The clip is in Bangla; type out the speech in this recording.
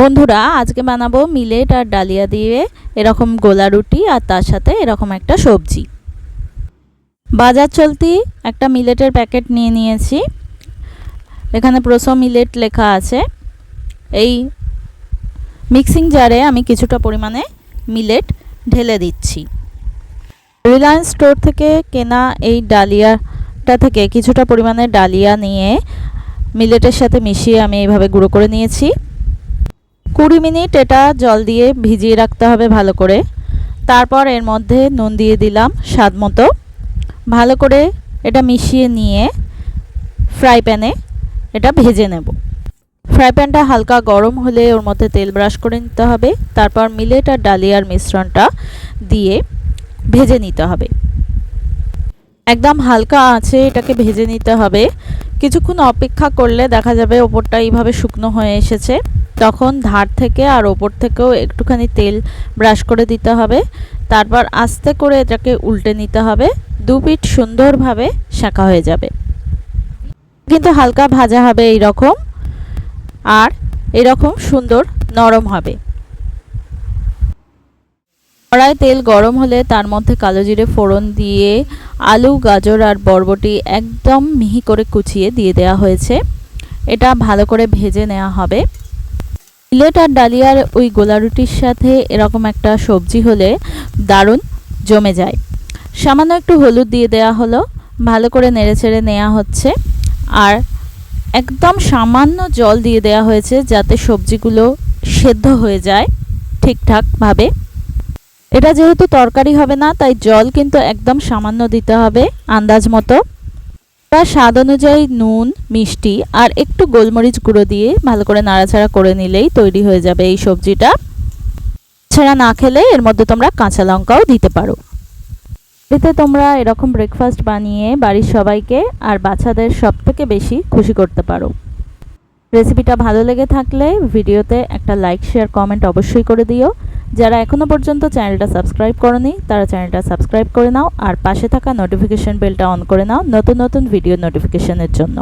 বন্ধুরা, আজকে বানাবো মিলেট আর ডালিয়া দিয়ে এরকম গোলা রুটি আর তার সাথে এরকম একটা সবজি। বাজার চলতি একটা মিলেটের প্যাকেট নিয়ে নিয়েছি। এখানে প্রসো মিলেট লেখা আছে। এই মিক্সিং জারে আমি কিছুটা পরিমাণে মিলেট ঢেলে দিচ্ছি। রিলায়েন্স স্টোর থেকে কেনা এই ডালিয়াটা থেকে কিছুটা পরিমাণে ডালিয়া নিয়ে মিলেটের সাথে মিশিয়ে আমি এইভাবে গুঁড়ো করে নিয়েছি। কুড়ি মিনিট এটা জল দিয়ে ভিজিয়ে রাখতে হবে ভালো করে। তারপর এর মধ্যে নুন দিয়ে দিলাম স্বাদ মতো। ভালো করে এটা মিশিয়ে নিয়ে ফ্রাই প্যানে এটা ভেজে নেব। ফ্রাই প্যানটা হালকা গরম হলে ওর মধ্যে তেল ব্রাশ করে নিতে হবে। তারপর মিলেট আর ডালিয়ার মিশ্রণটা দিয়ে ভেজে নিতে হবে। একদম হালকা আছে এটাকে ভেজে নিতে হবে। কিছুক্ষণ অপেক্ষা করলে দেখা যাবে ওপরটা এইভাবে শুকনো হয়ে এসেছে। তখন ধার থেকে আর ওপর থেকেও একটুখানি তেল ব্রাশ করে দিতে হবে। তারপর আস্তে করে এটাকে উল্টে নিতে হবে। দু পিঠ সুন্দরভাবে শাঁকা হয়ে যাবে। কিন্তু হালকা ভাজা হবে এই রকম আর এরকম সুন্দর নরম হবে। কড়াই তেল গরম হলে তার মধ্যে কালো জিরে ফোড়ন দিয়ে আলু, গাজর আর বরবটি একদম মিহি করে কুচিয়ে দিয়ে দেওয়া হয়েছে। এটা ভালো করে ভেজে নেওয়া হবে। মিলেট আর ডালিয়ার ওই গোলা রুটির সাথে এরকম একটা সবজি হলে দারুণ জমে যায়। সামান্য একটু হলুদ দিয়ে দেওয়া হলো, ভালো করে নেড়েচেড়ে নেওয়া হচ্ছে। আর একদম সামান্য জল দিয়ে দেওয়া হয়েছে যাতে সবজিগুলো সেদ্ধ হয়ে যায় ঠিকঠাকভাবে। এটা যেহেতু তরকারি হবে না, তাই জল কিন্তু একদম সামান্য দিতে হবে আন্দাজ মতো। বা স্বাদ অনুযায়ী নুন, মিষ্টি আর একটু গোলমরিচ গুঁড়ো দিয়ে ভালো করে নাড়াচাড়া করে নিলেই তৈরি হয়ে যাবে এই সবজিটা। ছাড়া না খেলে এর মধ্যে তোমরা কাঁচা লঙ্কাও দিতে পারো। এতে তোমরা এরকম ব্রেকফাস্ট বানিয়ে বাড়ির সবাইকে আর বাচ্চাদের সব থেকে বেশি খুশি করতে পারো। রেসিপিটা ভালো লেগে থাকলে ভিডিওতে একটা লাইক শেয়ার কমেন্ট অবশ্যই করে দিও। যারা এখনও পর্যন্ত চ্যানেলটা সাবস্ক্রাইব করনি, তারা চ্যানেলটা সাবস্ক্রাইব করে নাও আর পাশে থাকা নোটিফিকেশন বেলটা অন করে নাও নতুন নতুন ভিডিও নোটিফিকেশনের জন্য।